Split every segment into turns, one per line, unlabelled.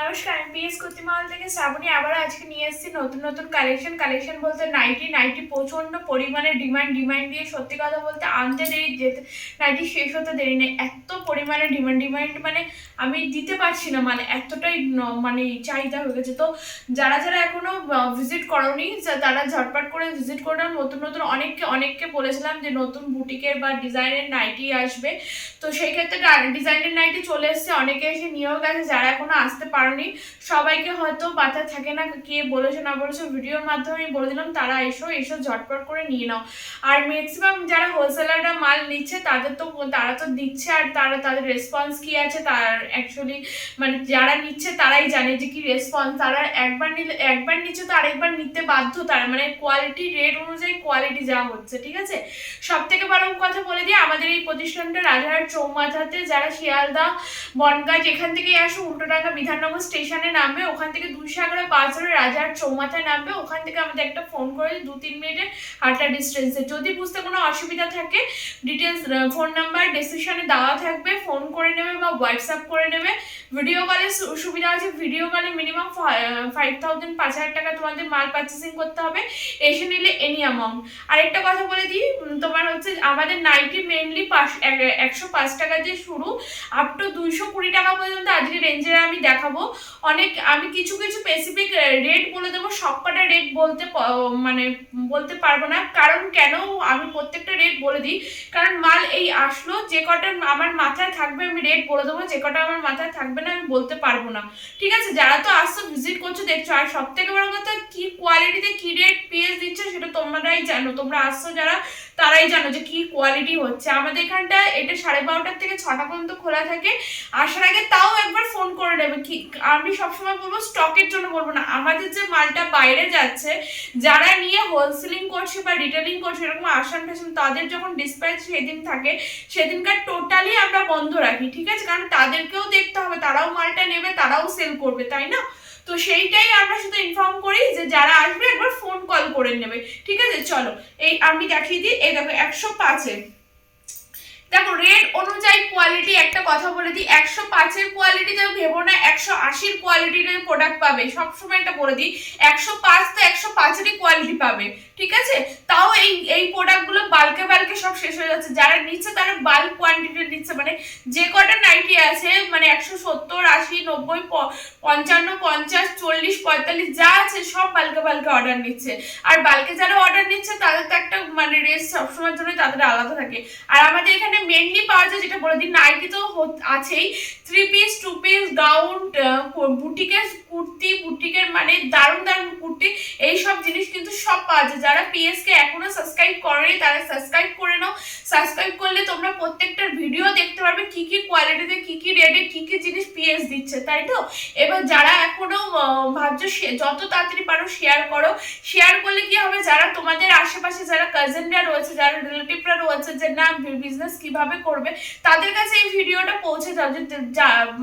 নমস্কার, আমি পিএস কুতিমহল থেকে শ্রাবণী আবার আজকে নিয়ে এসেছি নতুন নতুন কালেকশন কালেকশন বলতে নাইটি নাইটি প্রচণ্ড পরিমাণে ডিমান্ড ডিমান্ড দিয়ে সত্যি কথা বলতে আনতে দেরি, যেতে নাইটি শেষ হতে দেরি নেই। এত পরিমাণে ডিমান্ড ডিমান্ড মানে আমি দিতে পারছি না মানে এতটাই মানে চাহিদা হয়ে গেছে। তো যারা যারা এখনও ভিজিট করনি তারা ঝটপট করে ভিজিট করে নাও। নতুন নতুন অনেককে অনেককে বলেছিলাম যে নতুন বুটিকের বা ডিজাইনের নাইটি আসবে। তো সেই ক্ষেত্রে ডিজাইনের নাইটি চলে এসেছে। অনেকে এসে নিয়েও গেছে। যারা এখনও আসতে পারেনি সবাইকে হয়তো বাতা থাকে না কে বলেছে না বলেছে, ভিডিওর মাধ্যমে আমি বলে দিলাম, তারা এসো এসো ঝটপট করে নিয়ে নাও। আর ম্যাক্সিমাম যারা হোলসেলাররা মাল নিচ্ছে, তাদের তো, তারা তো দিচ্ছে আর তারা, তাদের রেসপন্স কি আছে, তার অ্যাকচুয়ালি মানে যারা নিচ্ছে তারাই জানে যে কি রেসপন্স তারা একবার নিলে, একবার নিচ্ছে তো আরেকবার নিতে বাধ্য তারা মানে কোয়ালিটি রেট অনুযায়ী কোয়ালিটি যা হচ্ছে, ঠিক আছে? সব থেকে বড় কথা বলে দিই, আমাদের এই প্রতিষ্ঠানটা রাজারহাট চৌমাথাতে, যারা শিয়ালদা, বনগাঁ যেখান থেকে আসো, উল্টো টাকা বিধাননগর স্টেশনে নামবে, ওখান থেকে এগারো পাঁচ ধরে রাজার চৌমাথায় নামবে, ওখান থেকে আমাদের একটা ফোন করে দু তিন মিনিটের হাঁটা ডিস্টেন্সে যদি বুঝতে কোনো অসুবিধা থাকে ডিটেলস ফোন নাম্বার ডিসক্রিপশনে দেওয়া থাকবে ফোন করে নেবে বা হোয়াটসঅ্যাপ করে নেবে। ভিডিও কলে সুবিধা আছে ভিডিও কলে মিনিমাম ফাইভ থাউজেন্ড পাঁচ হাজার টাকা তোমাদের মাল পারচেসিং করতে হবে। এসে নিলে এনি অ্যামাউন্ট আরেকটা কথা বলে দিই তোমার হচ্ছে আমাদের নাইটি মেনলি পাঁচ একশো পাঁচ টাকা দিয়ে শুরু আপ টু দুইশো কুড়ি টাকা পর্যন্ত আজকে রেঞ্জের আমি দেখাবো। অনেক, আমি কিছু কিছু স্পেসিফিক রেট বলে দেবো। সবকটা রেট বলতে মানে বলতে পারব না। কারণ কেন আমি প্রত্যেকটা রেট বলে দিই? কারণ মাল এই আসলো, যে কটা আমার মাথায় থাকবে আমি রেট বলে দেবো, যে কটা আমার মাথায় থাকবে না আমি বলতে পারব না। ঠিক আছে? যারা তো আসছো ভিজিট করছ, দেখছ, আর সব থেকে বড় কথা, কি কোয়ালিটিতে কি রেট পিএস দিচ্ছে সেটা তোমরাই জানো। তোমরা আসছো যারা তারাই জানো যে কি কোয়ালিটি হচ্ছে। আমাদের এখানটা এটা সাড়ে বারোটার থেকে ছটা পর্যন্ত খোলা থাকে। আসার আগে তাও একবার ফোন করে নেবে। কি, আমি সবসময় বলব স্টকের জন্য বলব না। আমাদের যে মালটা বাইরে যাচ্ছে, যারা নিয়ে হোলসেলিং করছে বা রিটেলিং করছে, এরকম আসান টাসান, তাদের যখন ডিসপ্যাচ সেদিন থাকে, সেদিনকার টোটালি আমরা বন্ধ রাখি, ঠিক আছে? কারণ তাদেরকেও দেখতে হবে, তারাও মালটা নেবে, তারাও সেল করবে, তাই না? তো সেইটাই আমরা শুধু ইনফর্ম করি যে যারা আসবে একবার ফোন কল করে নেবে। ঠিক আছে? চলো, এই আমি দেখিয়ে দিই। এই দেখো, একশো পাঁচের দেখো রেট অনুযায়ী কোয়ালিটি একটা কথা বলে দিই, একশো পাঁচের কোয়ালিটিতে ভেবো না, একশো আশির কোয়ালিটির প্রোডাক্ট পাবে। সবসময় এটা বলে দিই, একশো পাঁচ তো একশো পাঁচেরই কোয়ালিটি পাবে, ঠিক আছে? তাও এই এই প্রোডাক্টগুলো বালকে বালকে সব শেষ হয়ে যাচ্ছে। যারা নিচ্ছে তারা বাল্ক কোয়ান্টিটি নিচ্ছে। মানে যে কটা নাইটি আছে মানে একশো সত্তর, আশি, নব্বই পঞ্চান্ন, পঞ্চাশ, চল্লিশ, পঁয়তাল্লিশ, যা আছে সব বালকে বালকে অর্ডার নিচ্ছে। আর বালকে যারা অর্ডার নিচ্ছে, তাদের তো একটা মানে রেস সবসময়ের জন্য তাদের আলাদা থাকে। আর আমাদের এখানে মেনলি পাওয়া যায় যেটা বলে দিই নাইটি তো আছেই। Three piece two piece gown বুটিকের kurti বুটিকের মানে দারুণ দারুণ কুর্তি, এই সব জিনিস কিন্তু সব পাওয়া যায়। যারা পিএস কে এখনও সাবস্ক্রাইব করেনি, তারা সাবস্ক্রাইব করে নাও। সাবস্ক্রাইব করলে তোমরা প্রত্যেকটার ভিডিও দেখতে পারবে কি কি কোয়ালিটিতে কি কি রেটে কি কি জিনিস পিএস দিচ্ছে, তাই তো? এবার যারা এখনও ভাবছ যত তাড়াতাড়ি পারো শেয়ার করো। শেয়ার করলে কি হবে? যারা তোমাদের আশেপাশে যারা কাজিনরা রয়েছে, যারা রিলেটিভরা রয়েছে, যে না বিজনেস কীভাবে করবে, তাদের কাছে এই ভিডিওটা পৌঁছে যাও যে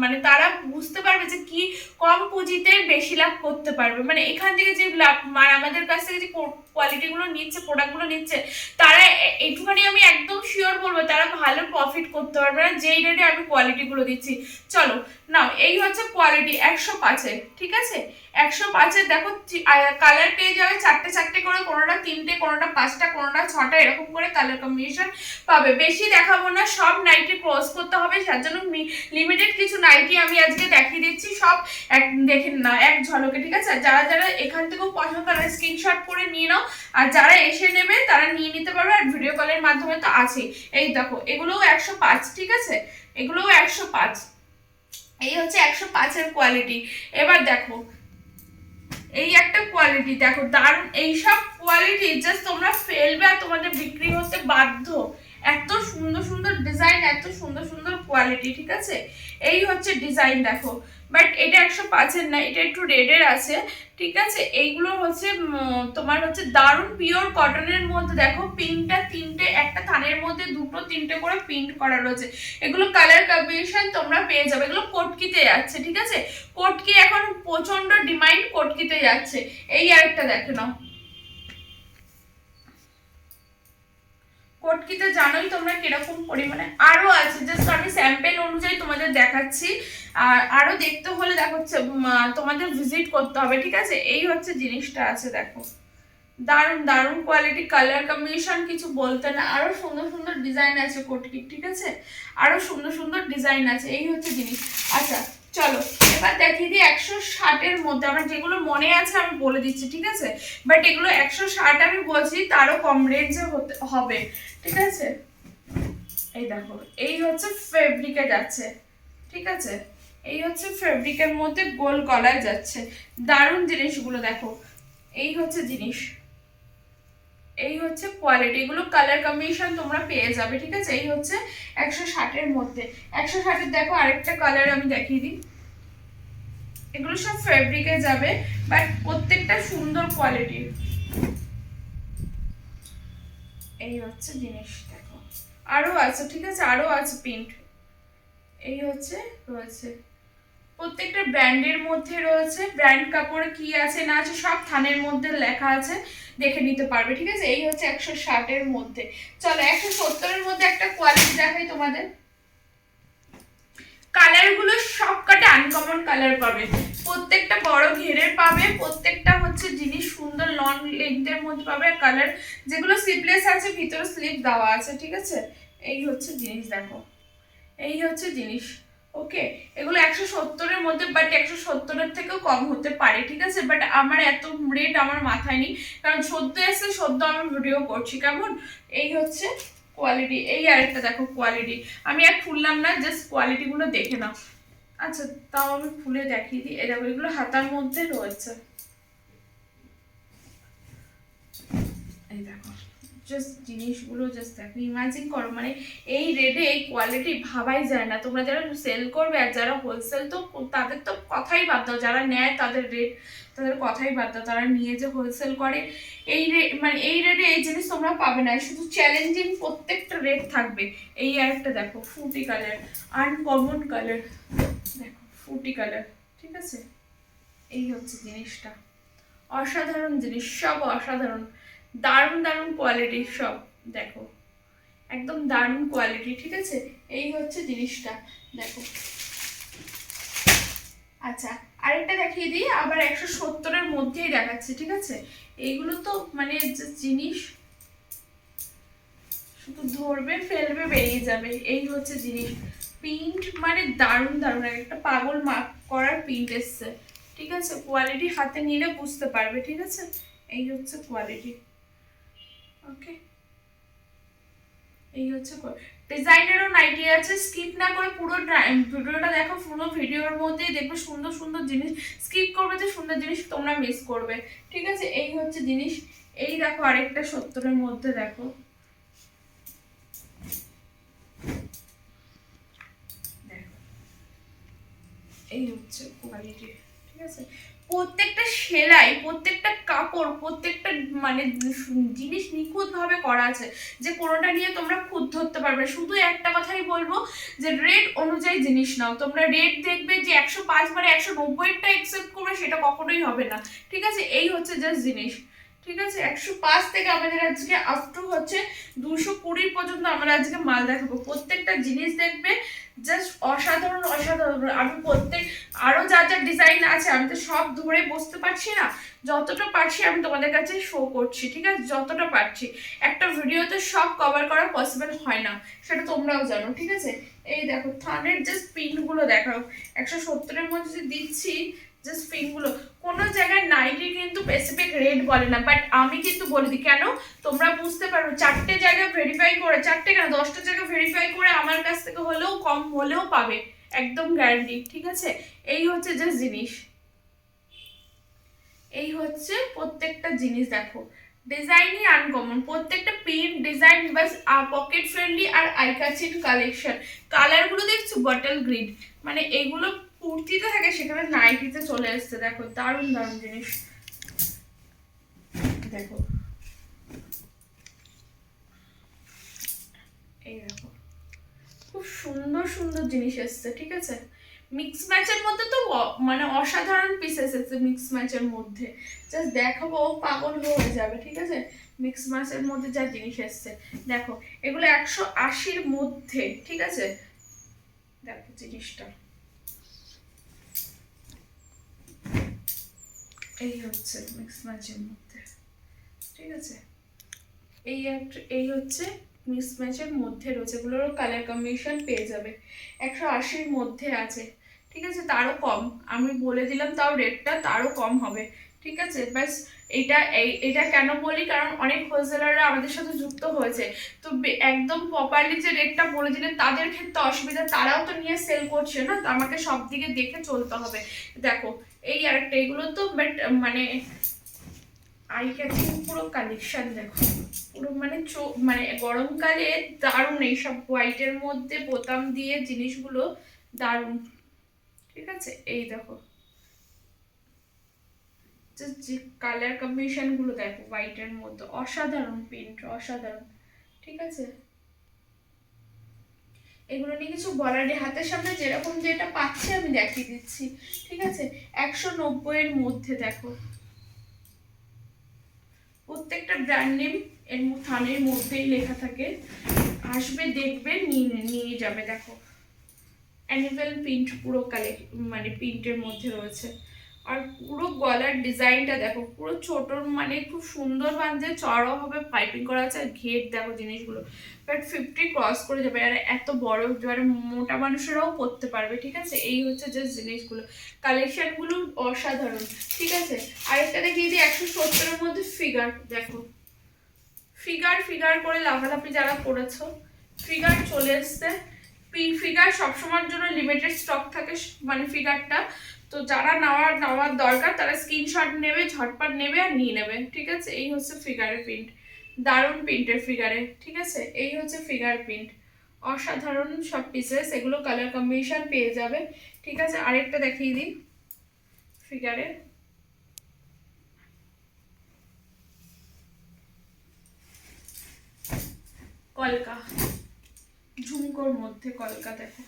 মানে তারা বুঝতে পারবে যে কি কম পুঁজিতে বেশি লাভ করতে পারবে। মানে এখান থেকে যে লাভ মানে আমাদের কাছ থেকে যে কোয়ালিটিগুলো নিচ্ছে প্রোডাক্টগুলো নিচ্ছে, তারা এইটুখানি আমি একদম শিওর বলব, তারা ভালো প্রফিট করতে পারবে না, যেই রেটে আমি কোয়ালিটিগুলো দিচ্ছি। চলো না এই হচ্ছে কোয়ালিটি একশো পাঁচের, ঠিক আছে? একশো পাঁচের, দেখো কালার পেয়ে যাবে চারটে চারটে করে, কোনোটা তিনটে, কোনোটা পাঁচটা, কোনোটা ছটা, এরকম করে কালার কম্বিনেশন পাবে। বেশি দেখাবো না, সব নাইটি ক্রস করতে হবে তার জন্য লিমিটেড কিছু নাইটি আমি আজকে দেখিয়ে দিচ্ছি, সব এক দেখেন না, এক ঝলকে, ঠিক আছে? যারা যারা এখান থেকেও পছন্দ তারা স্ক্রিনশট করে নিয়ে নাও আর যারা এসে নেবে, তারা নিয়ে নিতে পারবে আর ভিডিও কলের মাধ্যমে তো আছেই। এই দেখো, এগুলোও একশো পাঁচ, ঠিক আছে? এগুলোও একশো পাঁচ। এই হচ্ছে একশো পাঁচের কোয়ালিটি এবার দেখো, এই একটা কোয়ালিটি দেখো, দারুণ। এইসব কোয়ালিটি জাস্ট তোমরা ফেলবে আর তোমাদের বিক্রি হতে বাধ্য। এত সুন্দর সুন্দর ডিজাইন এত সুন্দর সুন্দর কোয়ালিটি ঠিক আছে? এই হচ্ছে ডিজাইন দেখো। বাট এটা একশো পাঁচের না, এটা একটু রেডের আছে, ঠিক আছে? এইগুলো হচ্ছে তোমার হচ্ছে দারুণ পিওর কটনের মধ্যে। দেখো, পিনটা তিনটে, একটা থানের মধ্যে দুটো তিনটে করে প্রিন্ট করা রয়েছে। এগুলো কালার কম্বিনেশন তোমরা পেয়ে যাবে। এগুলো কটকিতে যাচ্ছে, ঠিক আছে? কটকি এখন প্রচণ্ড ডিমান্ড কটকিতে যাচ্ছে। এই আরেকটা দেখে নাও। কটকিতে জানোই তোমরা কীরকম পরিমাণে। আরও আছে জাস্ট আমি স্যাম্পেল অনুযায়ী তোমাদের দেখাচ্ছি। আর আরও দেখতে হলে দেখো তোমাদের ভিজিট করতে হবে, ঠিক আছে? এই হচ্ছে জিনিসটা আছে, দেখো। দারুণ দারুণ কোয়ালিটি কালার কম্বিনেশন কিছু বলতে না। আরও সুন্দর সুন্দর ডিজাইন আছে কোটকির, ঠিক আছে? আরও সুন্দর সুন্দর ডিজাইন আছে, এই হচ্ছে জিনিস। আচ্ছা চলো। এবার দেখিয়ে দিই একশো ষাটের মধ্যে, আমার যেগুলো মনে আছে আমি বলে দিচ্ছি, ঠিক আছে? বাট এগুলো একশো ষাট আমি বলছি, তারও কম রেঞ্জে হবে, ঠিক আছে? এই দেখো, এই হচ্ছে ফেব্রিকে যাচ্ছে, ঠিক আছে? এই হচ্ছে ফেব্রিকের মধ্যে গোল গলায় যাচ্ছে। দারুণ জিনিসগুলো দেখো, এই হচ্ছে জিনিস। এই হচ্ছে কোয়ালিটি এগুলো কালার কম্বিনেশন তোমরা পেয়ে যাবে, ঠিক আছে? এই হচ্ছে একশো ষাটের মধ্যে। একশো ষাটের দেখো আরেকটা কালার আমি দেখিয়ে দিই। এগুলো সব ফেব্রিকে যাবে বাট প্রত্যেকটা সুন্দর কোয়ালিটির এই হচ্ছে জিনিস, দেখো। আরও আছে, ঠিক আছে? আরও আছে প্রিন্ট এই হচ্ছে, রয়েছে। প্রত্যেকটা ব্র্যান্ডের মধ্যে রয়েছে। ব্র্যান্ড কাপড় কি আছে, না আছে, সব থানের মধ্যে লেখা আছে। দেখে নিতে পারবে, ঠিক আছে? এই হচ্ছে একশো ষাটের মধ্যে। চলো, একশো সত্তরের মধ্যে একটা কোয়ালিটি দেখাই তোমাদের। কালারগুলো সব কাটে আনকমন কালার পাবে। প্রত্যেকটা বড় ঘেরের পাবে, প্রত্যেকটা হচ্ছে জিনিস সুন্দর লং লেন্থের মধ্যে পাবে। কালার যেগুলো স্লিপলেস আছে, ভিতরে স্লিপ দেওয়া আছে, ঠিক আছে? এই হচ্ছে জিনিস দেখো। এই হচ্ছে জিনিস। ওকে এগুলো একশো সত্তরের মধ্যে বাট একশো সত্তরের থেকেও কম হতে পারে, ঠিক আছে? বাট আমার এত রেট আমার মাথায় নেই। কারণ সদ্য এসে সদ্য আমি ভিডিও করছি, কেমন? এই হচ্ছে কোয়ালিটি এই আরেকটা দেখো কোয়ালিটি আমি আর খুললাম না জাস্ট কোয়ালিটিগুলো দেখে নাও। আচ্ছা তাও আমি খুলে দেখিয়ে দিই। এরকম এগুলো হাতার মধ্যে রয়েছে এই দেখো জাস্ট জিনিসগুলো জাস্ট দেখো ইমাজিন করো মানে এই রেটে এই কোয়ালিটি ভাবাই যায় না। তোমরা যারা সেল করবে আর যারা হোলসেল তো তাদের তো কথাই বাদ দাও, যারা নেয় তাদের রেট তাদের কথাই বাদ দাও, তারা নিয়ে যে হোলসেল করে, এই মানে এই রেটে এই জিনিস তোমরা পাবে না। শুধু চ্যালেঞ্জিং প্রত্যেকটা রেট থাকবে। এই আরেকটা দেখো ফুটি কালার আনকমন কালার দেখো ফুটি কালার ঠিক আছে? এই হচ্ছে জিনিসটা। অসাধারণ জিনিস, সব অসাধারণ। দারুণ দারুণ কোয়ালিটির সব, দেখো। একদম দারুণ কোয়ালিটি ঠিক আছে? এই হচ্ছে জিনিসটা, দেখো। আচ্ছা আরেকটা দেখিয়ে দিই, আবার একশো সত্তরের মধ্যেই দেখাচ্ছে, ঠিক আছে? এইগুলো তো মানে জিনিস, শুধু ধরবে, ফেলবে, বেরিয়ে যাবে। এই হচ্ছে জিনিস। প্রিন্ট মানে দারুণ দারুণ। একটা পাগল মাপ করার প্রিন্ট এসছে, ঠিক আছে? কোয়ালিটি হাতে নিলে বুঝতে পারবে, ঠিক আছে? এই হচ্ছে কোয়ালিটি ওকে এই হচ্ছে ডিজাইনেরও নাইটি আছে। স্কিপ না করে পুরো ভিডিওটা দেখো, পুরো ভিডিওর মধ্যেই দেখবে সুন্দর সুন্দর জিনিস। স্কিপ করবে তো সুন্দর জিনিস তোমরা মিস করবে। ঠিক আছে? এই হচ্ছে জিনিস। এই দেখো আরেকটা সত্তরের মধ্যে দেখো। এই হচ্ছে কোয়ালিটি ঠিক আছে? প্রত্যেকটা সেলাই, প্রত্যেকটা কাপড়, প্রত্যেকটা মানে জিনিস নিখুঁতভাবে করা আছে, যে কোনোটা নিয়ে তোমরা খুঁত ধরতে পারবে। শুধু একটা কথাই বলব যে রেট অনুযায়ী জিনিস নাও। তোমরা রেট দেখবে যে একশো পাঁচ বারে একশো নব্বইটা একসেপ্ট করবে, সেটা কখনোই হবে না। ঠিক আছে? এই হচ্ছে জাস্ট জিনিস। ঠিক আছে? একশো পাঁচ থেকে আমাদের আজকে আপ টু হচ্ছে দুশো কুড়ি পর্যন্ত আমরা আজকে মাল দেখাবো। প্রত্যেকটা জিনিস দেখবে জাস্ট অসাধারণ অসাধারণ। আমি প্রত্যেক আরও যা যা ডিজাইন আছে, আমি তো সব ধরে বসতে পারছি না। যতটা পারছি আমি তোমাদের কাছে শো করছি, ঠিক আছে? যতটা পারছি। একটা ভিডিওতে সব কভার করা পসিবল হয় না, সেটা তোমরাও জানো, ঠিক আছে? এই দেখো, থানের জাস্ট পিনগুলো দেখাও। একশো সত্তরের মধ্যে দিচ্ছি জাস্ট পিনগুলো কোনো জায়গায় নাইটি কিন্তু স্পেসিফিক রেট বলে না বাট আমি কিন্তু বলে দিই, কেন? তোমরা বুঝতে পারো, চারটে জায়গায় ভেরিফাই করে, চারটে কেন? দশটা জায়গায় ভেরিফাই করে আমার কাছ থেকে হলেও কম হলেও পাবে, একদম গ্যারান্টি ঠিক আছে? এই হচ্ছে যে জিনিস। এই হচ্ছে প্রত্যেকটা জিনিস, দেখো। ডিজাইনই আনকমন প্রত্যেকটা প্রিন্ট ডিজাইন বাস পকেট ফ্রেন্ডলি আর আইকাচিন কালেকশন কালারগুলো দেখছ? বটল গ্রিন মানে এগুলো কুর্তিতে থাকে, সেখানে নাইটিতে চলে আসছে দেখো, দারুণ দারুণ জিনিস। দেখো। এই দেখো। খুব সুন্দর সুন্দর জিনিস এসছে, ঠিক আছে? মিক্স ম্যাচের মধ্যে তো মানে অসাধারণ পিস এসেছে মিক্স ম্যাচের মধ্যে। জাস্ট দেখাবো, ও পাগল হয়ে যাবে, ঠিক আছে? মিক্স মাসের মধ্যে যা জিনিস এসছে। দেখো, এগুলো একশো আশির মধ্যে, ঠিক আছে? দেখো জিনিসটা। এই হচ্ছে মিক্স ম্যাচের মধ্যে। ঠিক আছে? এই একটা, এই হচ্ছে মিক্স ম্যাচের মধ্যে রয়েছে, এগুলোরও কালার কম্বিনেশন পেয়ে যাবে। একশো আশির মধ্যে আছে। ঠিক আছে? তারও কম। আমি বলে দিলাম, তাও রেটটা তারও কম হবে। ঠিক আছে? ব্যাস, এটা, এই, এটা কেন বলি? কারণ অনেক হোলসেলাররা আমাদের সাথে যুক্ত হয়েছে। তো একদম প্রপারলি যে রেটটা বলে দিলে তাদের ক্ষেত্রে অসুবিধা, তারাও তো নিয়ে সেল করছে না? তো আমাকে সব দিকে দেখে চলতে হবে। দেখো এই আরেকটা, এগুলো তো বাট মানে আই ক্যাচিং পুরো কালেকশন দেখো। পুরো মানে চো মানে গরমকালে দারুণ এইসব হোয়াইটের মধ্যে বোতাম দিয়ে জিনিসগুলো দারুণ। ঠিক আছে? এই দেখো। যে কালার কম্বিনেশনগুলো দেখো হোয়াইটের মধ্যে। অসাধারণ প্রিন্ট অসাধারণ। ঠিক আছে? এগুলো নিয়ে কিছু বলার নেই। হাতের সামনে যেরকম যেটা পাচ্ছি আমি দেখিয়ে দিচ্ছি, ঠিক আছে? একশো নব্বইয়ের মধ্যে দেখো। প্রত্যেকটা ব্র্যান্ড নেম এর থানের মধ্যেই লেখা থাকে। আসবে, দেখবে, নিয়ে নিয়ে যাবে, দেখো। অ্যানিমেল প্রিন্ট পুরো কালে মানে প্রিন্টের মধ্যে রয়েছে। আর পুরো গলার ডিজাইনটা দেখো, পুরো ছোটোর মানে খুব সুন্দর বান্ধে চড়াও হবে পাইপিং করা আছে, আর ঘের দেখো জিনিসগুলো। বাট ফিফটি ক্রস করে যাবে, আর এত বড় যারা মোটা মানুষেরাও পরতে পারবে, ঠিক আছে? এই হচ্ছে জাস্ট জিনিসগুলো। কালেকশানগুলো অসাধারণ, ঠিক আছে? আরেকটা দেখি দিই, একশো সত্তরের মধ্যে ফিগার দেখো। ফিগার ফিগার করে লাফালাফি যারা করেছ ফিগার চলে এসছে। ফিগার সবসময়ের জন্য লিমিটেড স্টক থাকে মানে ফিগারটা তো যারা নেওয়ার নেওয়ার দরকার, তারা স্ক্রিনশট নেবে, ঝটপট নেবে আর নিয়ে নেবে, ঠিক আছে? এই হচ্ছে ফিগারের প্রিন্ট দারুণ প্রিন্টের ফিগারে ঠিক আছে? এই হচ্ছে ফিগার প্রিন্ট অসাধারণ সব পিসেস এগুলো কালার কম্বিনেশন পেয়ে যাবে, ঠিক আছে? আরেকটা দেখিয়ে দিন ফিগারে কলকা, ঝুমকোর মধ্যে কলকা, দেখো।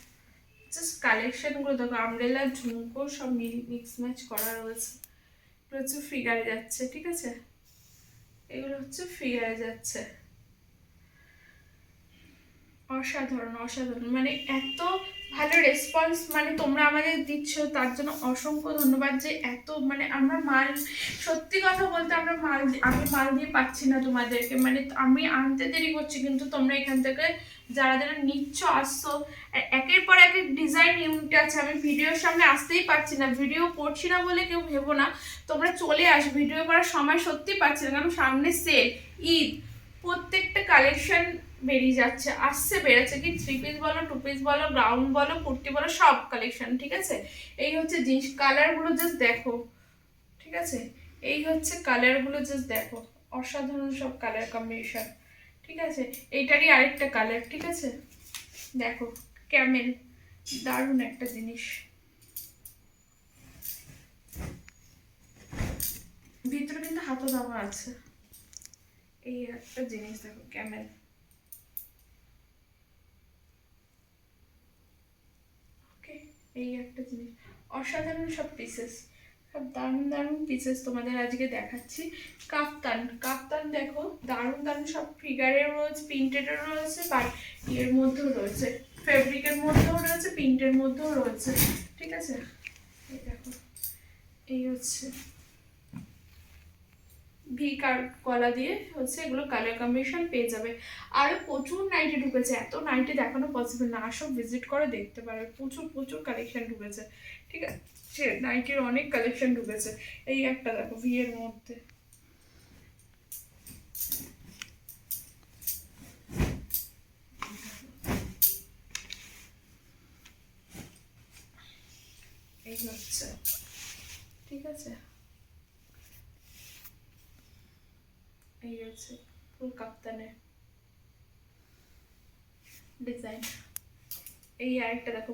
জাস্ট কালেকশনগুলো দেখো আমরেলা ঝুমকো সব মিক্স ম্যাচ করা রয়েছে। এগুলো হচ্ছে ফিগারে যাচ্ছে, ঠিক আছে? এগুলো হচ্ছে ফিগারে যাচ্ছে। অসাধারণ অসাধারণ। মানে এত ভালো রেসপন্স মানে তোমরা আমাদের দিচ্ছ, তার জন্য অসংখ্য ধন্যবাদ যে এত মানে আমরা মাল, সত্যি কথা বলতে আমরা মাল, আমি মাল দিয়ে পাচ্ছি না তোমাদেরকে। মানে আমি আনতে দেরি করছি, কিন্তু তোমরা এখান থেকে যারা যারা নিচ্ছ আসছো একের পর এক ডিজাইন ইউনিট আছে। আমি ভিডিওর সামনে আসতেই পারছি না, ভিডিও করছি না বলে কেউ ভেবো না। তোমরা চলে আস, ভিডিও করার সময় সত্যি পাচ্ছি না, কারণ সামনে সেল ঈদ, প্রত্যেকটা কালেকশন বেরিয়ে যাচ্ছে, আসছে বেড়েছে কি থ্রি পিস বলো টু পিস বলো গ্রাউন্ড বলো, কুর্তি বলো, সব কালেকশন ঠিক আছে? এই হচ্ছে জিন্স কালারগুলো জাস্ট দেখো, ঠিক আছে? এই হচ্ছে কালারগুলো জাস্ট দেখো। অসাধারণ সব কালার কম্বিনেশন ঠিক আছে? এইটারই আরেকটা কালার ঠিক আছে? দেখো ক্যামেল দারুণ একটা জিনিস। ভিতরে কিন্তু হাতও দেওয়া আছে। এই একটা জিনিস দেখো ক্যামেল এই একটা জিনিস। অসাধারণ সব পিসেস সব দারুণ দারুণ পিসেস তোমাদের আজকে দেখাচ্ছি। কাপ্তান কাপ্তান দেখো, দারুণ দারুণ সব ফিগারের রয়েছে প্রিন্টেডের রয়েছে বা ইয়ের মধ্যেও রয়েছে। ফেব্রিকের মধ্যেও রয়েছে প্রিন্টের মধ্যেও রয়েছে। ঠিক আছে? দেখো, এই হচ্ছে ভি কার গলা দিয়ে হচ্ছে এগুলো কালার কম্বিনেশন পেয়ে যাবে। আরও প্রচুর নাইটি ঢুকেছে, এত নাইটি দেখানো পসিবল না। আসো ভিজিট করে, দেখতে পারবে প্রচুর প্রচুর কালেকশন ঢুকেছে। ঠিক আছে? নাইটির অনেক কালেকশন ঢুকেছে। এই একটা দেখো ভি এর মধ্যে। এই হচ্ছে। ঠিক আছে? এই হচ্ছে ফুল কাপ্তানের ডিজাইন এই আরেকটা দেখো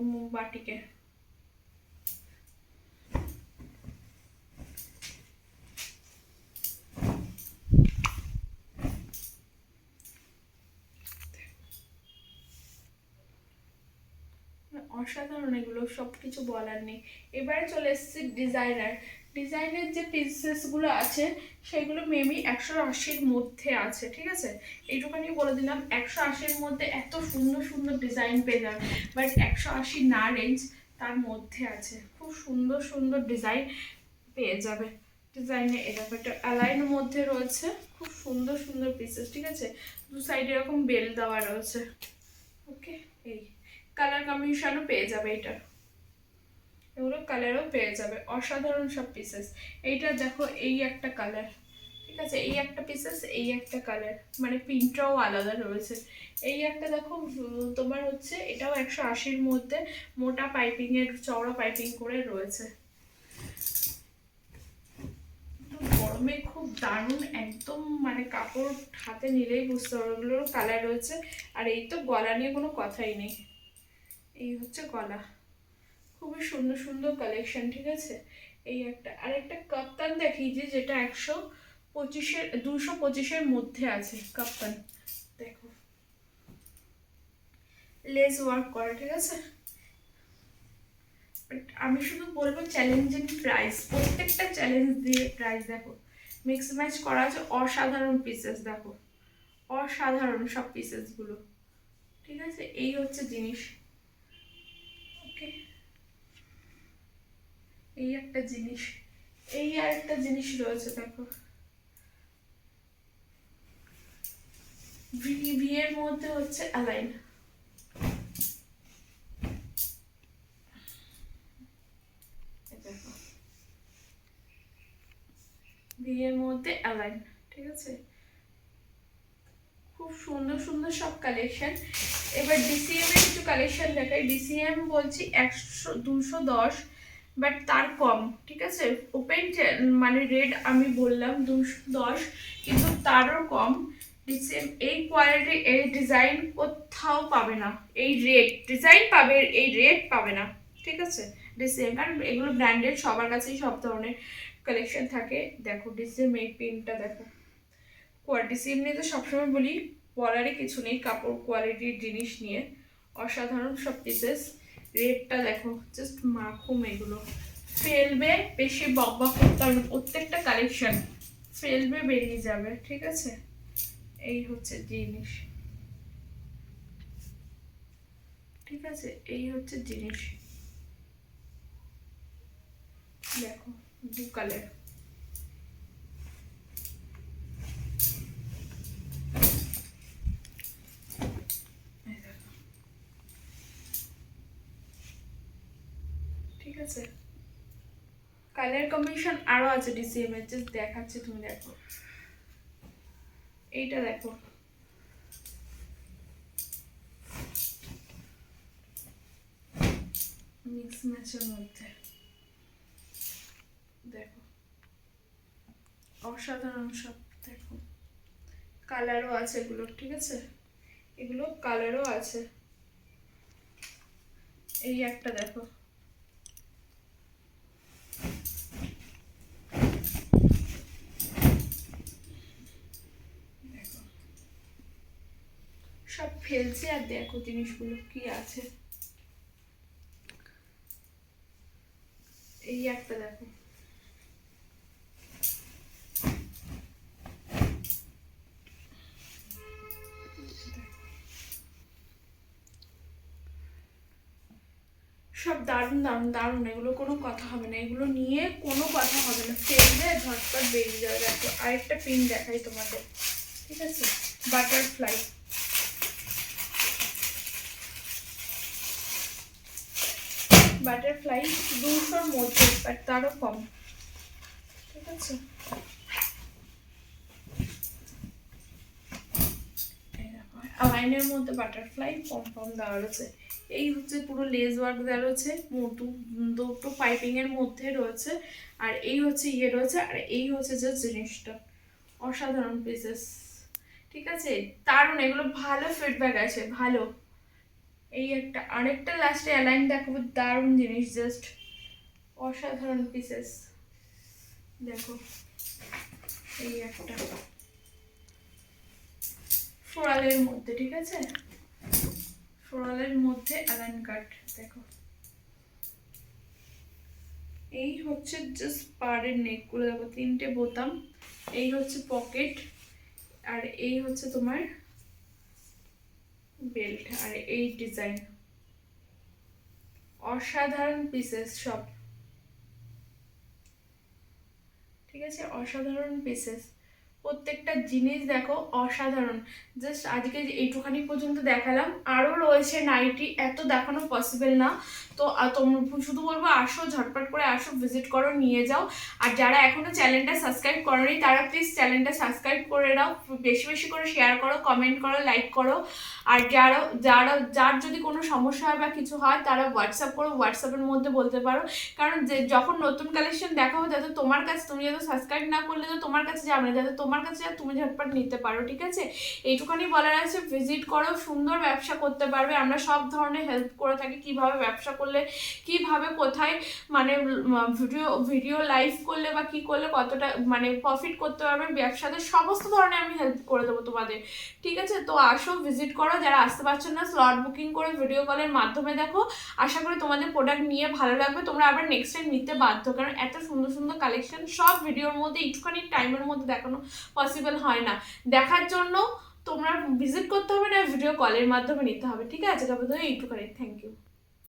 অসাধারণ এগুলো সব কিছু বলার নেই। এবারে চলে এসেছে ডিজাইনার ডিজাইনের যে পিসেসগুলো আছে, সেগুলো মেবি একশো আশির মধ্যে আছে, ঠিক আছে? এইটুখানি বলে দিলাম, একশো আশির মধ্যে এত সুন্দর সুন্দর ডিজাইন পেয়ে যাবে বাট একশো আশি না রেঞ্জ তার মধ্যে আছে। খুব সুন্দর সুন্দর ডিজাইন পেয়ে যাবে ডিজাইনে এরকম একটা অ্যালাইনের মধ্যে রয়েছে, খুব সুন্দর সুন্দর পিসেস ঠিক আছে? দু সাইডে এরকম বেল দেওয়া রয়েছে। ওকে এই কালার কম্বিনেশনও পেয়ে যাবে এটার এগুলো কালারও পেয়ে যাবে। অসাধারণ সব পিসেস এইটা দেখো, এই একটা কালার ঠিক আছে? এই একটা পিসেস এই একটা কালার মানে প্রিন্টটাও আলাদা রয়েছে। এই একটা দেখো তোমার হচ্ছে, এটাও একশো আশির মধ্যে, মোটা পাইপিংয়ের চওড়া পাইপিং করে রয়েছে। গরমে খুব দারুণ, একদম মানে কাপড় হাতে নিলেই বুঝতে পারবে ওগুলোর কালার রয়েছে। আর এই তো গলা নিয়ে কোনো কথাই নেই। এই হচ্ছে গলা। খুবই সুন্দর সুন্দর কালেকশন ঠিক আছে? এই একটা। আর একটা কাপ্তান দেখিয়েছি যেটা একশো পঁচিশের, দুশো পঁচিশের মধ্যে আছে, কাপ্তান। দেখো। লেস ওয়ার্ক করা, ঠিক আছে? আমি শুধু বলব চ্যালেঞ্জিং প্রাইস প্রত্যেকটা চ্যালেঞ্জ দিয়ে প্রাইস দেখো। মিক্স ম্যাচ করা আছে অসাধারণ পিসেস দেখো। অসাধারণ সব পিসেসগুলো ঠিক আছে? এই হচ্ছে জিনিস ওকে এই একটা জিনিস, এই আর একটা জিনিস রয়েছে দেখো। এর মধ্যে হচ্ছে অ্যালাইন এর মধ্যে অ্যালাইন ঠিক আছে? খুব সুন্দর সুন্দর সব কালেকশন এবার ডিসিএম এর কিছু কালেকশন দেখাই। ডিসিএম বলছি একশো, দুশো দশ। বাট তার কম, ঠিক আছে? ওপেন মানে রেট আমি বললাম দুশো দশ, কিন্তু তারও কম। এই কোয়ালিটি এই ডিজাইন কোথাও পাবে না। এই রেট ডিজাইন পাবে, এই রেট পাবে না। ঠিক আছে? ডিসিএম কারণ এগুলো ব্র্যান্ডেড সবার কাছেই সব ধরনের কালেকশন থাকে। দেখো ডিসিএম এই পিনটা দেখো। ডিসিএম নিয়ে তো সবসময় বলি, বলারই কিছু নেই কাপড় কোয়ালিটির জিনিস নিয়ে। অসাধারণ সব পিসেস রেটটা দেখো জাস্ট মাখুম এগুলো। ফেলবে, বেশি বক বক করতে হবে। প্রত্যেকটা কালেকশন ফেলবে, বেরিয়ে যাবে, ঠিক আছে? এই হচ্ছে জিনিস। ঠিক আছে? এই হচ্ছে জিনিস। দেখো, দু কালার ঠিক আছে কালার কম্বিনেশন আরও আছে ডিসিএম এর জাস্ট দেখাচ্ছি তুমি দেখো। এইটা দেখো। মিক্স ম্যাচের মধ্যে। দেখো। অসাধারণ সব, দেখো। কালারও আছে এগুলো, ঠিক আছে? এগুলো কালারও আছে। এই একটা দেখো সব ফেলছে আর দেখো জিনিসগুলো কি আছে। এই একটা দেখো। সব দারুণ দারুণ দারুণ। এগুলো কোনো কথা হবে না। এগুলো নিয়ে কোনো কথা হবে না। ফেলবে, ঝটপট বেরিয়ে যাবে। দেখো, আরেকটা পিন দেখাই তোমাদের। ঠিক আছে? বাটারফ্লাই বাটারফ্লাই দুশোর মধ্যে বাট তারও কম। ঠিক আছে? আলাইনের মধ্যে বাটারফ্লাই পম পম দেওয়া রয়েছে। এই হচ্ছে পুরো লেজ ওয়ার্ক দেওয়া রয়েছে, মোটু, দুটো পাইপিং এর মধ্যে রয়েছে, আর এই হচ্ছে ইয়ে রয়েছে, আর এই হচ্ছে যে জিনিসটা, অসাধারণ পিসেস ঠিক আছে? দারুণ, এগুলো ভালো ফিডব্যাক আছে ভালো। এই একটা, আরেকটা লাস্টে অ্যালাইন দেখাবো, দারুণ জিনিস জাস্ট অসাধারণ পিসেস দেখো, এই একটা। ফোরালের মধ্যে, ঠিক আছে? ফোরালের মধ্যে অ্যালাইন কাট দেখো। এই হচ্ছে জাস্ট পাড়ের নেকগুলো দেখো, তিনটে বোতাম। এই হচ্ছে পকেট আর এই হচ্ছে তোমার বেল্ট আর এই ডিজাইন অসাধারণ পিসেস সব। ঠিক আছে? অসাধারণ পিসেস প্রত্যেকটা জিনিস দেখো অসাধারণ। জাস্ট আজকে এইটুখানি পর্যন্ত দেখালাম। আরও রয়েছে নাইটি, এত দেখানো পসিবল না। তো তোমরা শুধু বলব আসো, ঝটপট করে আসো ভিজিট করো, নিয়ে যাও। আর যারা এখনও চ্যানেলটা সাবস্ক্রাইব করোনি, তারা প্লিজ চ্যানেলটা সাবস্ক্রাইব করে দাও বেশি বেশি করে শেয়ার করো কমেন্ট করো লাইক করো। আর যারা যারা, যার যদি কোনো সমস্যা হয় বা কিছু হয়, তারা হোয়াটসঅ্যাপ করো। হোয়াটসঅ্যাপের মধ্যে বলতে পারো। কারণ যে, যখন নতুন কালেকশন দেখা হবে যাতে তোমার কাছে, তুমি যাতে সাবস্ক্রাইব না করলে, তো তোমার কাছে যাবে না। যাতে তোমার কাছে যায় তুমি ঝটপট নিতে পারো, ঠিক আছে? এইটুখানি বলার আছে ভিজিট করো, সুন্দর ব্যবসা করতে পারবে। আমরা সব ধরনের হেল্প করে থাকি, কীভাবে ব্যবসা করলে, কীভাবে কোথায় মানে ভিডিও ভিডিও লাইভ করলে বা কি করলে কতটা মানে প্রফিট করতে পারবে, ব্যবসাতে সমস্ত ধরনের আমি হেল্প করে দেবো তোমাদের, ঠিক আছে? তো আসো ভিজিট করো, যারা আসতে পারছ না স্লট বুকিং করে ভিডিও কলের মাধ্যমে দেখো। আশা করি তোমাদের প্রোডাক্ট নিয়ে ভালো লাগবে, তোমরা আবার নেক্সট টাইম নিতে বাধ্য, কারণ এত সুন্দর সুন্দর কালেকশন সব ভিডিওর মধ্যে একটুখানি টাইমের মধ্যে দেখানো পসিবল হয় না। দেখার জন্য তোমরা ভিজিট করতে হবে না ভিডিও কলের মাধ্যমে নিতে হবে, ঠিক আছে? তবে তো এইটুখানি থ্যাংক ইউ